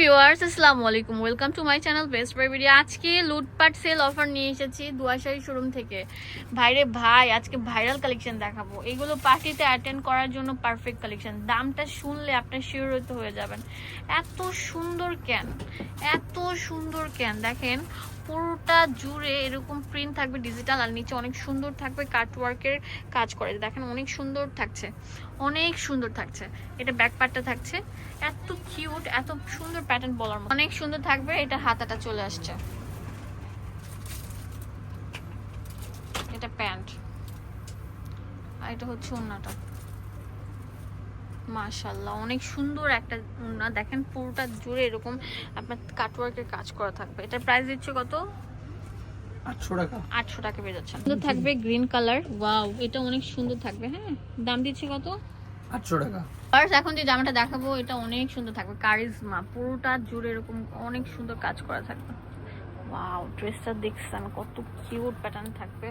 Viewers, আসসালামু আলাইকুম। Welcome to my channel best buy video আজকে লুটপাট সেল অফার নিয়ে এসেছি দুয়াশারি শোরুম থেকে। ভাইরে ভাই, আজকে ভাইরাল কালেকশন দেখাবো। এগুলো পার্টিতে অ্যাটেন্ড করার জন্য পারফেক্ট কালেকশন দামটা শুনলে আপনি শিওরিত হয়ে যাবেন। এত সুন্দর ক্যান এত সুন্দর ক্যান দেখেন পুরোটা জুড়ে এরকম প্রিন্ট থাকবে ডিজিটাল আর নিচে অনেক সুন্দর থাকবে কাটওয়ার্কের কাজ করে। দেখেন অনেক সুন্দর থাকছে, অনেক সুন্দর থাকছে। এটা ব্যাক পার্টটা থাকছে। এত কিউট এত সুন্দর প্যাটার্ন বলার মতো। অনেক সুন্দর থাকবে, এটা হাতাটা চলে আসছে। এটা প্যান্ট। আর এটা হচ্ছে ওন্নাটা। মাশাল্লাহ অনেক সুন্দর একটা ওন্না দেখেন পুরোটা জুড়ে এরকম আপনার কাটওয়ার্কের কাজ করা থাকবে। এটার প্রাইস দিচ্ছে কত? আটশো টাকা। আটশো টাকা পেয়ে যাচ্ছেন সুন্দর থাকবে গ্রিন কালার ওয়াও এটা অনেক সুন্দর থাকবে হ্যাঁ? দাম দিচ্ছে কত? আটশো টাকা। ফার্স্ট এখন যে জামাটা দেখাবো এটা অনেক সুন্দর থাকবে। কারিজমা পুরোটা জুড়ে এরকম অনেক সুন্দর কাজ করা থাকবে। ওয়াও ড্রেসটা দেখছেন কত কিউট প্যাটার্ন থাকবে।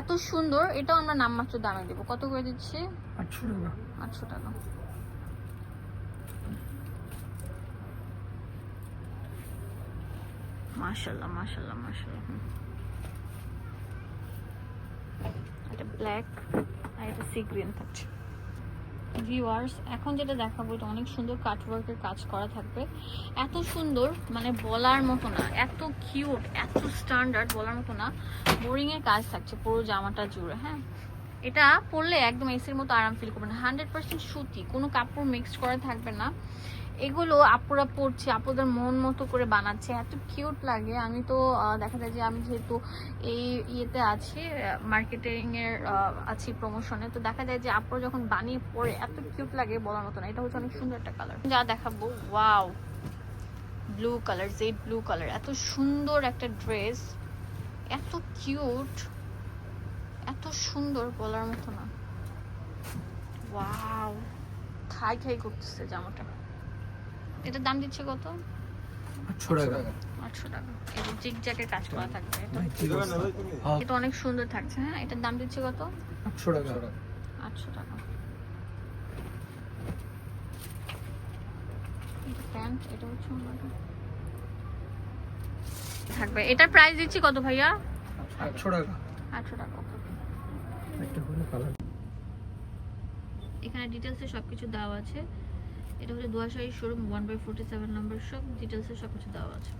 এত সুন্দর এটাও আমরা নামমাত্র দামে দেবো। কত করে দিচ্ছি? আটশো টাকা। আটশো টাকা। মাশাল্লাহ মাশাল্লাহ মাশাল্লাহ। এটা ব্ল্যাক আর এটা সি গ্রিন থাকছে। ভিউয়ার্স এখন যেটা দেখাবো, এটা অনেক সুন্দর কাটওয়ার্কের কাজ করা থাকবে। এত সুন্দর মানে বলার মতো না, এত কিউট এত স্ট্যান্ডার্ড বলার মতো না। বোরিংয়ের কাজ থাকছে পুরো জামাটা জুড়ে হ্যাঁ? এটা পরলে একদম এসির মতো আরাম ফিল করবেন। হান্ড্রেড পার্সেন্ট সুতি, কোনো কাপড় মিক্সড করা থাকবে না। এগুলো আপুরা পরছে আপুদের মন মতো করে বানাচ্ছে, এত কিউট লাগে। আমি তো দেখা যায় যে আমি যেহেতু এই ইয়েতে আছি মার্কেটিং এর আছি প্রমোশনে তো দেখা যায় যে আপুরা যখন বানিয়ে পরে এত কিউট লাগে বলার মতো না। এটা হচ্ছে অনেক সুন্দর একটা কালার যা দেখাবো wow blue colour jade blue colour এত সুন্দর একটা ড্রেস এত কিউট এত সুন্দর বলার মতো না। ওয়াও খাই খাই করতেছে জামাটা। এটার দাম দিচ্ছে কত? আটশো টাকা। আটশো টাকা। এই যে কাজ করা থাকবে এটা ভাই, কি অবস্থা? হ্যাঁ, এটা অনেক সুন্দর থাকছে হ্যাঁ? এটার দাম দিচ্ছে কত? আটশো টাকা। আটশো টাকা। এটা প্যান্ট এটা হচ্ছে থাকবে। এটার প্রাইস দিচ্ছি কত ভাইয়া? আটশো টাকা। আটশো টাকা একটা করে কালার এখানে ডিটেলসে সব কিছু দেওয়া আছে। এটা হচ্ছে দুয়াশাহী showroom one by forty seven number সব ডিটেলসে সব কিছু দেওয়া আছে।